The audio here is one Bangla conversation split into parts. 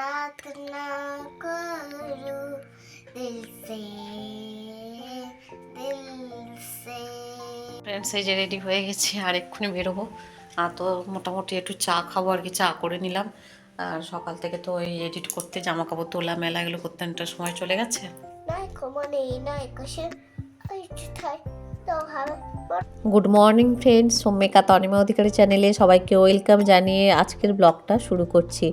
प्रार्थना करो दिल से दिल से ফ্রেন্ডস এই যে রেডি হয়ে গেছি আর এক্ষুনি বেরোবো আর তো মোটামুটি একটু চা খাবো আর কি চা করে নিলাম আর সকাল থেকে তো ওই এডিট করতে জামা কাপড় তোলা মেলা এগুলো করতে একটা সময় চলে গেছে নাই কমনে নাই কশে এই তাই তো ভালো Good morning friends Soumika Tanima Adhikari চ্যানেলে সবাইকে ওয়েলকাম জানিয়ে আজকের ব্লগটা শুরু করছি।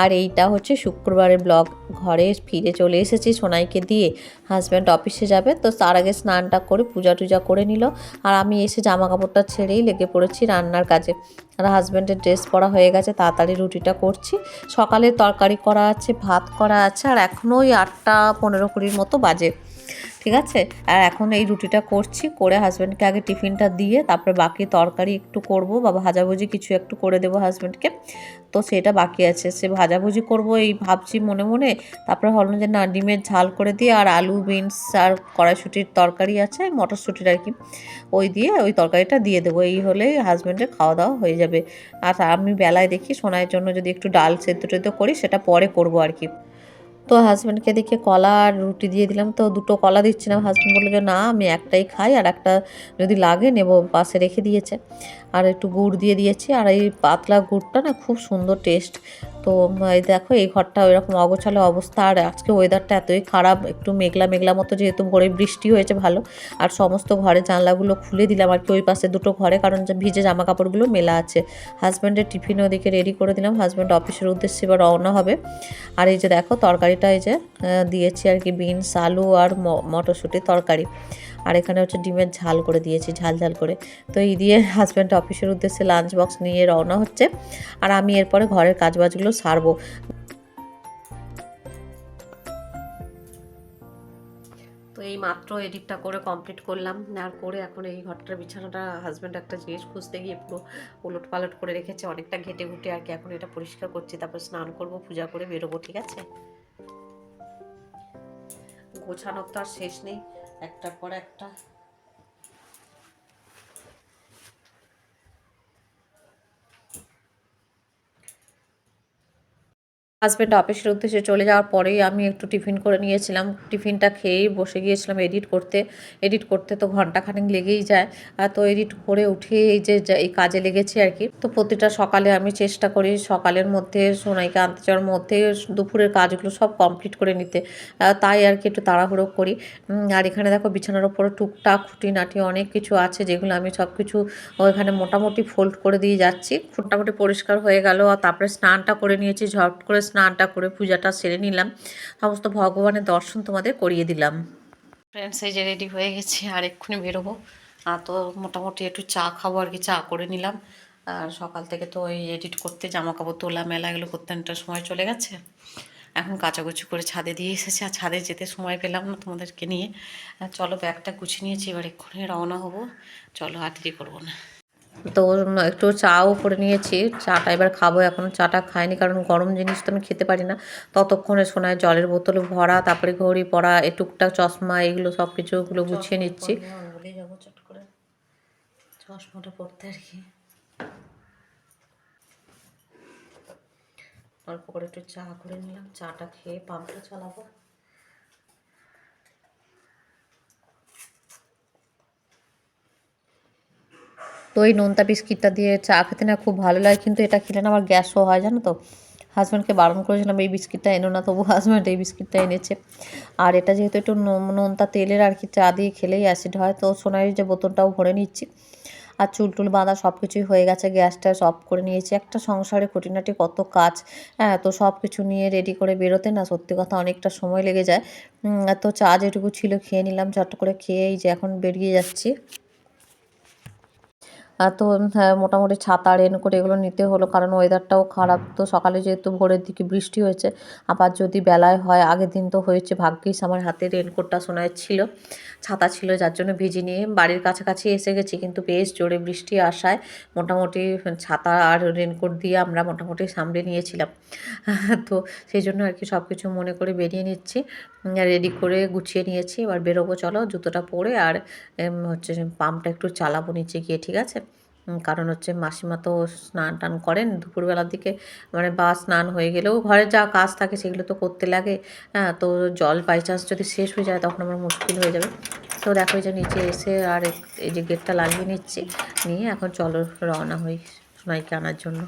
আর এইটা হচ্ছে শুক্রবারের ব্লগ ঘরে ফিরে চলে এসেছি সোনাইকে দিয়ে। হাজব্যান্ড অফিসে যাবে, তো তার আগে স্নানটা করে পূজা টুজা করে নিল। আর আমি এসে জামা কাপড়টা ছেড়েই লেগে পড়েছি রান্নার কাজে। আর হাজব্যান্ডের ড্রেস পরা হয়ে গেছে, তাড়াতাড়ি রুটিটা করছি। সকালে তরকারি করা আছে, ভাত করা আছে, আর এখনও ওই আটটা পনেরো কুড়ির মতো বাজে। ঠিক আছে? আর এখন এই রুটিটা করছি, করে হাজব্যান্ডকে আগে টিফিনটা দিয়ে, তারপরে বাকি তরকারি একটু করব বা ভাজাভুজি কিছু একটু করে দেবো হাজব্যান্ডকে তো সেটা বাকি আছে, সে ভাজাভুজি করব এই ভাবছি মনে মনে। তারপরে ভাবলাম যে না, ডিমের ঝাল করে দিয়ে আর আলু, বিনস আর কড়াইশুটির তরকারি আছে, মটরশুটির আর কি, ওই দিয়ে ওই তরকারিটা দিয়ে দেবো। এই হলেই হাজব্যান্ডের খাওয়া দাওয়া হয়ে যাবে। আর আমি বেলায় দেখি সোনার জন্য যদি একটু ডাল সেদ্ধ টেদ্ধ করি, সেটা পরে করব আর কি। তো হাজব্যান্ডকে দেখে কলা আর রুটি দিয়ে দিলাম। তো দুটো কলা দিচ্ছিলাম। হাজব্যান্ড বলল যে, না, আমি একটাই খাই আর একটা যদি লাগে নেব, পাশে রেখে দিয়েছে। আর একটু গুড় দিয়ে দিয়েছি। আর এই পাতলা গুড়টা না খুব সুন্দর টেস্ট তো, এই দেখো, এই ঘরটা ওইরকম অগোছালো অবস্থা। আর আজকে ওয়েদারটা এতই খারাপ, একটু মেঘলা মেঘলা মতো যেহেতু ভোরে বৃষ্টি হয়েছে ভালো। আর সমস্ত ঘরের জানলাগুলো খুলে দিলাম, আর কি ওই পাশে দুটো ঘরে, কারণ ভিজে জামা কাপড়গুলো মেলা আছে। হাজব্যান্ডের টিফিন ওদিকে রেডি করে দিলাম হাজব্যান্ড অফিসের উদ্দেশ্যে এবার রওনা হবে। আর এই যে দেখো, তরকারিটা এই যে দিয়েছি আর কি, বিনস, আলু আর মটরশুঁটির তরকারি। আর এখানে হচ্ছে ডিমের ঝাল করে দিয়েছি, ঝাল ঝাল করে। তো এই দিয়ে হাজব্যান্ড অফিসের উদ্দেশ্যে লাঞ্চ বক্স নিয়ে রওনা হচ্ছে। আর আমি এরপরে ঘরের কাজবাজগুলো সারবো। তো এই মাত্র এডিটটা করে কমপ্লিট করলাম। আর করে এখন এই ঘরটার বিছানাটা হাজব্যান্ড একটা জিনিস খুঁজতে গিয়ে পুরো উলট পালট করে রেখেছে। অনেকটা ঘেটে ঘুটে আর কি। এখন এটা পরিষ্কার করছি, তারপর স্নান করব, পূজা করে বেরোবো, ঠিক আছে? গোছানোর তো আর শেষ নেই। একটার পর একটা হাজব্যান্ড অফিসের উদ্দেশ্যে চলে যাওয়ার পরেই আমি একটু টিফিন করে নিয়েছিলাম। টিফিনটা খেয়েই বসে গিয়েছিলাম এডিট করতে। এডিট করতে তো ঘন্টাখানেক লেগেই যায়। তো এডিট করে উঠে এই যে এই কাজে লেগেছি আর কি। তো প্রতিটা সকালে আমি চেষ্টা করি সকালের মধ্যে সোনাইকে আনতে যাওয়ার মধ্যে দুপুরের কাজগুলো সব কমপ্লিট করে নিতে। তাই আর কি একটু তাড়াহুড়ো করি। আর এখানে দেখো বিছানার ওপরে টুকটাক খুঁটিনাটি অনেক কিছু আছে যেগুলো আমি সব কিছু ওইখানে মোটামুটি ফোল্ড করে দিয়ে যাচ্ছি। মোটামুটি পরিষ্কার হয়ে গেল আর তারপরে স্নানটা করে নিয়েছি, ঝট করে স্নানটা করে পূজাটা সেরে নিলাম। সমস্ত ভগবানের দর্শন তোমাদের করিয়ে দিলাম। ফ্রেন্ডস এই যে রেডি হয়ে গেছি, আর এক্ষুনি বেরোবো। আর তো মোটামুটি একটু চা খাব আর কি, চা করে নিলাম। আর সকাল থেকে তো ওই এডিট করতে জামা কাপড় তোলা, মেলা এগুলো করতে একটা সময় চলে গেছে। এখন কাচাকুচি করে ছাদে দিয়ে এসেছি, আর ছাদে যেতে সময় পেলাম না তোমাদেরকে নিয়ে। চলো ব্যাগটা গুছিয়ে নিয়েছি, এবার এক্ষুনি রওনা হব। চলো আর দেরি করব না। তো একটু চাও করে নিয়েছি। চাটা এবার খাব এখন। চাটা খাইনি কারণ গরম জিনিস তো আমি খেতে পারি না। ততক্ষণে শোনায় জলের বোতলে ভরা তারপরে ঘড়ি পরা এ টুকটাক চশমা এগুলো সব কিছু ওগুলো গুছিয়ে নিচ্ছি। চশমাটা পরতে আর কি। অল্প করে একটু চা করে নিলাম। চাটা খেয়ে পাম্পটা চালাবো। তো এই নোনতা বিস্কিটটা দিয়ে চা খেতে না খুব ভালো লাগে, কিন্তু এটা খেলে না আমার গ্যাসও হয়, জানো তো? হাজব্যান্ডকে বারণ করেছিলাম, এই বিস্কিটটা এনো না তবু হাজব্যান্ড এই বিস্কিটটা এনেছে। আর এটা যেহেতু একটু নোনতা তেলের আর কি চা দিয়ে খেলেই অ্যাসিড হয়, তো সোনার যে বোতলটাও ভরে নিচ্ছি। আর চুল টুল বাঁধা সব কিছুই হয়ে গেছে, গ্যাসটা অফ করে নিয়েছি। একটা সংসারে খুঁটিনাটি কত কাজ হ্যাঁ তো সব কিছু নিয়ে রেডি করে বেরোতে না সত্যি কথা অনেকটা সময় লেগে যায়। তো চা যেটুকু ছিল খেয়ে নিলাম চট করে খেয়েই যে এখন বেরিয়ে যাচ্ছি। তো হ্যাঁ, মোটামুটি ছাতা রেনকোট এগুলো নিতে হলো। কারণ ওয়েদারটাও খারাপ। তো সকালে যেহেতু ভোরের দিকে বৃষ্টি হয়েছে আবার যদি বেলায় হয় আগের দিন তো হয়েছে। ভাগ্যিস আমার হাতে রেনকোটটা শোনায় ছিল ছাতা ছিল যার জন্য ভিজি নিয়ে বাড়ির কাছাকাছি এসে গেছি। কিন্তু বেশ জোরে বৃষ্টি আসায় মোটামুটি ছাতা আর রেনকোট দিয়ে আমরা মোটামুটি সামলে নিয়েছিলাম। তো সেই জন্য আর কি সব কিছু মনে করে বেরিয়ে নিচ্ছি। রেডি করে গুছিয়ে নিয়েছি। এবার বেরোবো চলো জুতোটা পরে আর হচ্ছে পাম্পটা একটু চালাবো নিচে গিয়ে ঠিক আছে? কারণ হচ্ছে মাসিমা তো স্নান টান করেন। দুপুরবেলার দিকে মানে বা স্নান হয়ে গেলেও ঘরে যা কাজ থাকে সেগুলো তো করতে লাগে। হ্যাঁ তো জল বাই চান্স যদি শেষ হয়ে যায় তখন আমার মুশকিল হয়ে যাবে। তো দেখো যে নিচে এসে আর এই যে গেটটা লাগিয়ে নিচ্ছি। নিয়ে এখন চলো রওনা হই সোনাইকে আনার জন্য।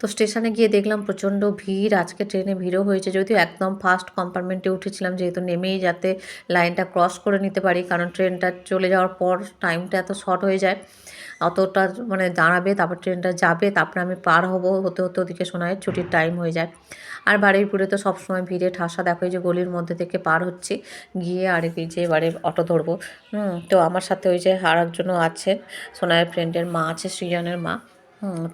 তো স্টেশনে গিয়ে দেখলাম প্রচণ্ড ভিড়, আজকে ট্রেনে ভিড়ও হয়েছে। যদিও একদম ফার্স্ট কম্পার্টমেন্টে উঠেছিলাম, যেহেতু নেমেই যাতে লাইনটা ক্রস করে নিতে পারি, কারণ ট্রেনটা চলে যাওয়ার পর টাইমটা এত শর্ট হয়ে যায়, অতটা মানে দাঁড়াবে, তারপর ট্রেনটা যাবে, তারপরে আমি পার হব হতে হতে ওদিকে শোনায় ছুটির টাইম হয়ে যায়। আর বারুইপুরে তো সবসময় ভিড়ে ঠাসা, দেখো যে গলির মধ্যে থেকে পার হচ্ছে, গিয়ে আর এই যে এবারে অটো ধরবো। তো আমার সাথে ওই যে আর একজনও আছেন, সোনায়ের ফ্রেন্ডের মা আছে, সৃজনের মা।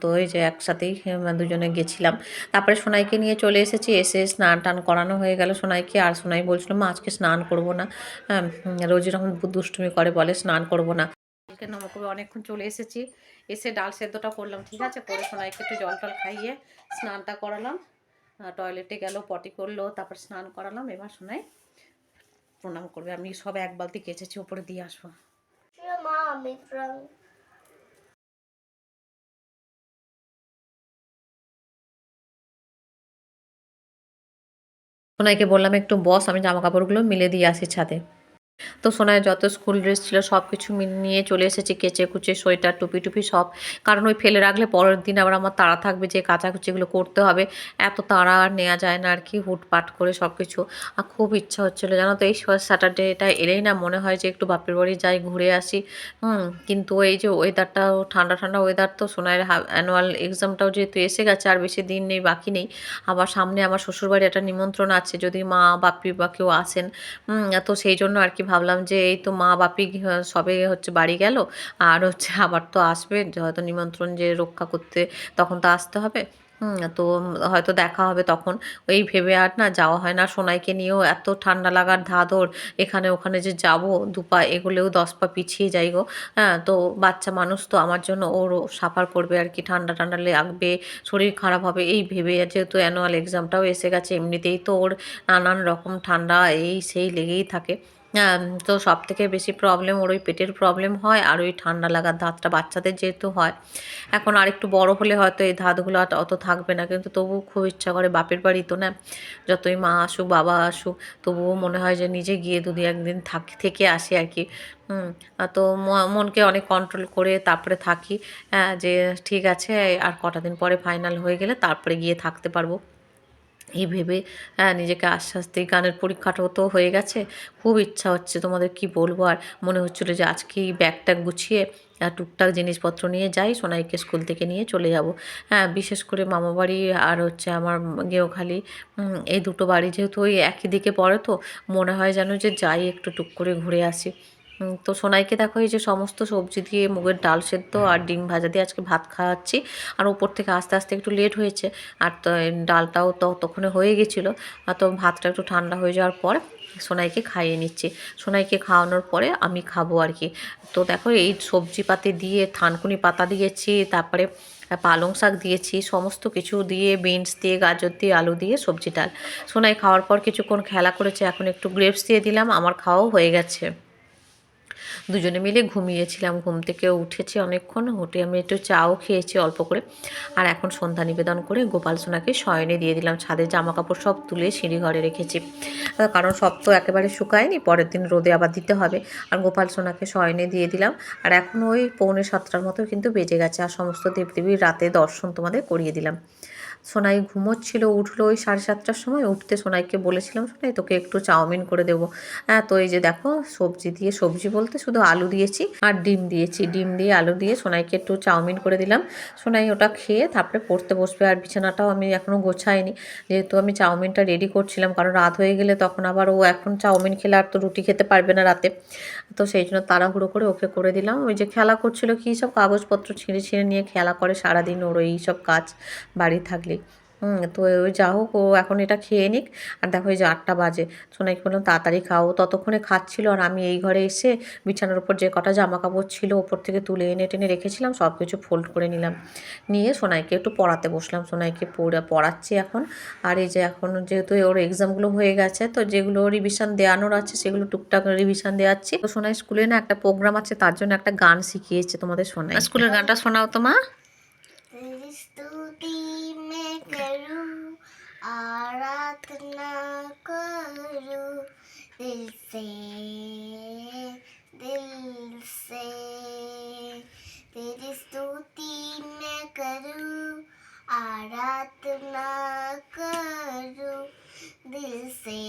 তো ওই যে একসাথেই দুজনে গেছিলাম। তারপরে সোনাইকে নিয়ে চলে এসেছি, এসে স্নান টান করানো হয়ে গেল সোনাইকে। আর সোনাই বলছিল, মা, আজকে স্নান করব না। হ্যাঁ রোজ এরকম দুষ্টুমি করে, বলে স্নান করব না। কালকে নমকুবে অনেকক্ষণ চলে এসেছি। এসে ডাল সেদ্ধটা করলাম, ঠিক আছে? করে সোনাইকে একটু জল টল খাইয়ে স্নানটা করালাম। টয়লেটে গেল, পটি করল, তারপর স্নান করালাম। এবার সোনাই প্রণাম করবে। আমি সব এক বালতি কেচেছি, ওপরে দিয়ে আসব। Your mom সোনাইকে বললাম একটু বস আমি জামা কাপড়গুলো মিলে দিয়ে আসি ছাদে। তো সোনায় যত স্কুল ড্রেস ছিল সব কিছু নিয়ে চলে এসেছি, কেচে কুচে, সোয়েটার, টুপি টুপি সব। কারণ ওই ফেলে রাখলে পরের দিন আবার আমার তাড়া থাকবে যে কাচাকুচিগুলো করতে হবে। এত তাড়া আর নেওয়া যায় না আর কি, হুটপাট করে সব কিছু আর খুব ইচ্ছা হচ্ছিল জানো তো, এই স্যাটারডেটা এলেই না মনে হয় যে একটু বাপের বাড়ি যাই, ঘুরে আসি। হুম, কিন্তু এই যে ওয়েদারটাও ঠান্ডা ঠান্ডা ওয়েদার তো সোনায়ের অ্যানুয়াল এক্সামটাও যেহেতু এসে গেছে, আর বেশি দিন নেই, বাকি নেই। আবার সামনে আমার শ্বশুরবাড়ি একটা নিমন্ত্রণ আছে, যদি মা, বাপি বা কেউ আসেন তো সেই জন্য আর কি ভাবলাম যে এই তো মা বাপি সবে হচ্ছে বাড়ি গেল, আর হচ্ছে আবার তো আসবে হয়তো নিমন্ত্রণ যে রক্ষা করতে তখন তো আসতে হবে। তো হয়তো দেখা হবে তখন। ওই ভেবে আর না যাওয়া হয় না, সোনাইকে নিয়েও এত ঠান্ডা লাগার ধাদর এখানে ওখানে যে যাব, দুপা এগুলোও দশ পা পিছিয়ে যাই গো। হ্যাঁ তো বাচ্চা মানুষ তো আমার জন্য ওর সাফার করবে আর কি, ঠান্ডা ঠান্ডা লাগবে, শরীর খারাপ হবে, এই ভেবে যেহেতু অ্যানুয়াল এক্সামটাও এসে গেছে, এমনিতেই তো ওর নানান রকম ঠান্ডা, এই সেই লেগেই থাকে। তো সব থেকে বেশি প্রবলেম ওর ওই পেটের প্রবলেম হয় আর ওই ঠান্ডা লাগার ধাতটা বাচ্চাদের যেহেতু হয়। এখন আর একটু বড় হলে হয়তো এই ধাতগুলো অত থাকবে না। কিন্তু তবুও খুব ইচ্ছা করে, বাপের বাড়ি তো না, যতই মা আসুক, বাবা আসুক, তবুও মনে হয় যে নিজে গিয়ে দুদি একদিন থাকি, থেকে আসি আর কি। তো মনকে অনেক কন্ট্রোল করে তারপরে থাকি যে ঠিক আছে, আর কটা দিন পরে ফাইনাল হয়ে গেলে তারপরে গিয়ে থাকতে পারব। এই ভেবে হ্যাঁ নিজেকে আশ্বাস দিই। গানের পরীক্ষাটাও তো হয়ে গেছে। খুব ইচ্ছা হচ্ছে তোমাদের কি বলব? আর মনে হচ্ছিল যে আজকেই ব্যাগটা গুছিয়ে টুকটাক জিনিসপত্র নিয়ে যাই, সোনাইকে স্কুল থেকে নিয়ে চলে যাব। হ্যাঁ বিশেষ করে মামা বাড়ি আর হচ্ছে আমার গেওখালি এই দুটো বাড়ি যেহেতু ওই একই দিকে পড়ে তো, মনে হয় যেন যে যাই একটু টুক করে ঘুরে আসি। তো সোনাইকে দেখো এই যে সমস্ত সবজি দিয়ে মুগের ডাল সেদ্ধ আর ডিম ভাজা দিয়ে আজকে ভাত খাওয়াচ্ছি। আর উপর থেকে আস্তে আস্তে একটু লেট হয়েছে আর তো ডালটাও তো ততক্ষণে হয়ে গেছিল। আর তো ভাতটা একটু ঠান্ডা হয়ে যাওয়ার পর সোনাইকে খাইয়ে নিচ্ছি। সোনাইকে খাওয়ানোর পরে আমি খাব আর কি। তো দেখো এই সবজি পাতি দিয়ে থানকুনি পাতা দিয়েছি তারপরে পালং শাক দিয়েছি সমস্ত কিছু দিয়ে বিনস দিয়ে গাজর দিয়ে আলু দিয়ে সবজি ডাল। সোনাই খাওয়ার পর কিছুক্ষণ খেলা করেছে এখন একটু গ্রেপস দিয়ে দিলাম আমার খাওয়াও হয়ে গেছে। দুজনে মিলে ঘুমিয়েছিলাম। ঘুম থেকে উঠেছি অনেকক্ষণ, উঠে আমি একটু চাও খেয়েছি অল্প করে। আর এখন সন্ধ্যা নিবেদন করে গোপাল সোনাকে শয়নে দিয়ে দিলাম। ছাদে জামা কাপড় সব তুলে সিঁড়ি ঘরে রেখেছি। কারণ সব তো একেবারে শুকায়নি, পরের দিন রোদে আবার দিতে হবে। আর গোপাল সোনাকে শয়নে দিয়ে দিলাম। আর এখন ওই পৌনে সাতটার মতো কিন্তু বেজে গেছে। আর সমস্ত দেবদেবীর রাতে দর্শন তোমাদের করিয়ে দিলাম। সোনাই ঘুমোচ্ছিল, উঠল। ওই সাড়ে সাতটার সময় উঠতে সোনাইকে বলেছিলাম, সোনাই, তোকে একটু চাউমিন করে দেবো। হ্যাঁ তো এই যে দেখো, সবজি দিয়ে, সবজি বলতে শুধু আলু দিয়েছি আর ডিম দিয়েছি। ডিম দিয়ে আলু দিয়ে সোনাইকে একটু চাউমিন করে দিলাম। সোনাই ওটা খেয়ে তারপরে পড়তে বসবে। আর বিছানাটাও আমি এখনও গোছাইনি। যেহেতু আমি চাউমিনটা রেডি করছিলাম, কারণ রাত হয়ে গেলে তখন আবার ও এখন চাউমিন খেলে আর তো রুটি খেতে পারবে না রাতে। তো সেই জন্য তাড়াহুড়ো করে ওকে করে দিলাম। ওই যে খেলা করছিল, কী সব কাগজপত্র ছিঁড়ে ছিঁড়ে নিয়ে খেলা করে সারাদিন ওর এই সব কাজ বাড়ি থাকলে। হুম, তো যা হোক, ও এখন এটা খেয়ে নিক। আর দেখো এই যে আটটা বাজে। সোনাইকে বললাম, তাড়াতাড়ি খাও। ততক্ষণে খাচ্ছিল আর আমি এই ঘরে এসে বিছানার উপর যে কটা জামা কাপড় ছিল ওপর থেকে তুলে এনে টেনে রেখেছিলাম, সব কিছু ফোল্ড করে নিলাম। নিয়ে সোনাইকে একটু পড়াতে বসলাম। সোনাইকে পড়া, পড়াচ্ছি এখন। আর এই যে এখন যেহেতু ওর এক্সামগুলো হয়ে গেছে, তো যেগুলো রিভিশন দেওয়ানোর আছে, সেগুলো টুকটাক রিভিশন দেওয়াচ্ছি। তো সোনাই স্কুলে না একটা প্রোগ্রাম আছে, তার জন্য একটা গান শিখিয়েছে তোমাদের সোনাই। স্কুলের গানটা শোনাও তো दिल से दिल से तेरी स्तुति मैं करूँ आराधना करूँ दिल से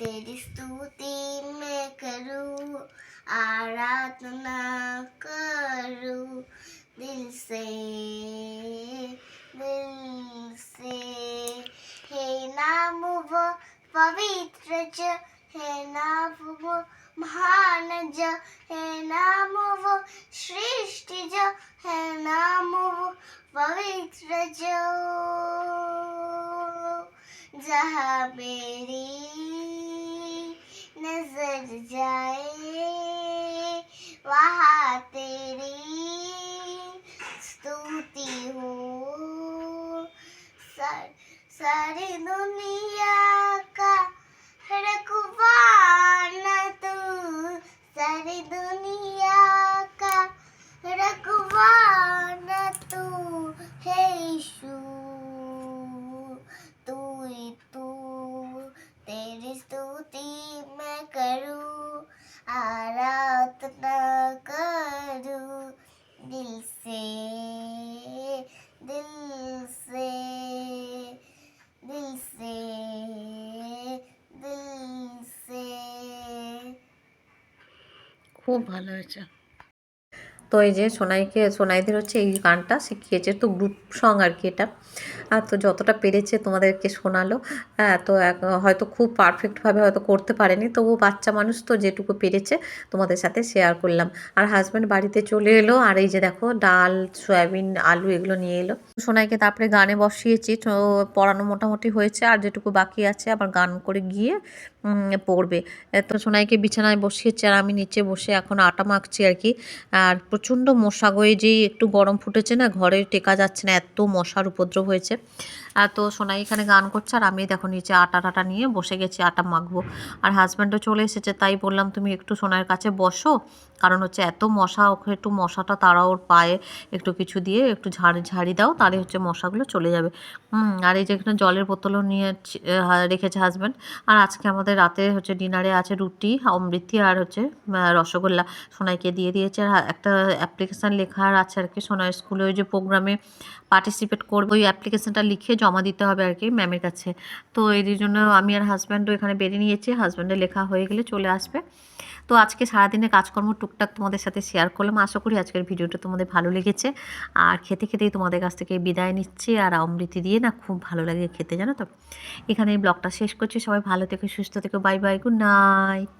तेरी स्तुति मैं करूँ, आराधना करूँ। दिल से दिल से। हे नाम वो पवित्र ज, हे नाम वो महान ज, है नाम वो श्रेष्ठ ज, है नाम वो पवित्र ज। जहाँ मेरी नज़र जाए वहाँ तेरी स्तुति हो। सर, सारी दुनिया का रखवान तू। सारी दुनिया का रखवान आराधना करूं दिल से दिल से दिल से दिल से খুব ভালো হয়েছে তো এই যে সোনাইকে সোনাইদের হচ্ছে এই গানটা শিখিয়েছে তো গ্রুপ সং আর কি এটা আর তো যতটা পেরেছে তোমাদেরকে শোনালো। হ্যাঁ তো হয়তো খুব পারফেক্টভাবে হয়তো করতে পারেনি। তবু বাচ্চা মানুষ তো যেটুকু পেরেছে তোমাদের সাথে শেয়ার করলাম। আর হাজব্যান্ড বাড়িতে চলে এলো আর এই যে দেখো, ডাল, সয়াবিন, আলু এগুলো নিয়ে এলো। সোনাইকে তারপরে গানে বসিয়েছি। তো পড়ানো মোটামুটি হয়েছে আর যেটুকু বাকি আছে আবার গান করে গিয়ে পড়বে। তো সোনাইকে বিছানায় বসিয়েছে আর আমি নিচে বসে এখন আটা মাখছি আর কি। আর প্রচণ্ড মশা গয়ে যেই একটু গরম ফুটেছে না, ঘরে টেকা যাচ্ছে না, এত মশার উপদ্রব হয়েছে। তো সোনাই এখানে গান করছে আর আমি দেখো নিচে আটা টাটা নিয়ে বসে গেছি, আটা মাখবো। আর হাজব্যান্ডও চলে এসেছে, তাই বললাম তুমি একটু সোনার কাছে বসো। কারণ হচ্ছে এত মশা, ওকে একটু মশাটা তারা ওর পায়ে একটু কিছু দিয়ে একটু ঝাড়ি ঝাড়ি দাও, তাহলে হচ্ছে মশাগুলো চলে যাবে। আর এই যে এখানে জলের বোতলও নিয়ে রেখেছে হাজব্যান্ড আর আজকে আমাদের রাতে হচ্ছে ডিনারে আছে রুটি, অমৃতি আর হচ্ছে রসগোল্লা সোনাইকে দিয়ে দিয়েছে। আর একটা অ্যাপ্লিকেশান লেখার আছে আর কি, সোনাই স্কুলে ওই যে প্রোগ্রামে পার্টিসিপেট করবে। ওই অ্যাপ্লিকেশানটা লিখে জমা দিতে হবে আর কি ম্যামের কাছে। তো এই জন্য আমি আর হাজব্যান্ডও এখানে বেরিয়ে নিয়েছি। হাজব্যান্ডের লেখা হয়ে গেলে চলে আসবে। তো আজকে সারাদিনে কাজকর্ম টুকটাক তোমাদের সাথে শেয়ার করলাম। আশা করি আজকের ভিডিওটা তোমাদের ভালো লেগেছে। আর খেতে খেতেই তোমাদের কাছ থেকে বিদায় নিচ্ছি। আর অমৃতি দিয়ে না খুব ভালো লাগে খেতে, জানো তো? এখানে এই ব্লগটা শেষ করছি। সবাই ভালো থেকে, সুস্থ থেকো। Bye bye good night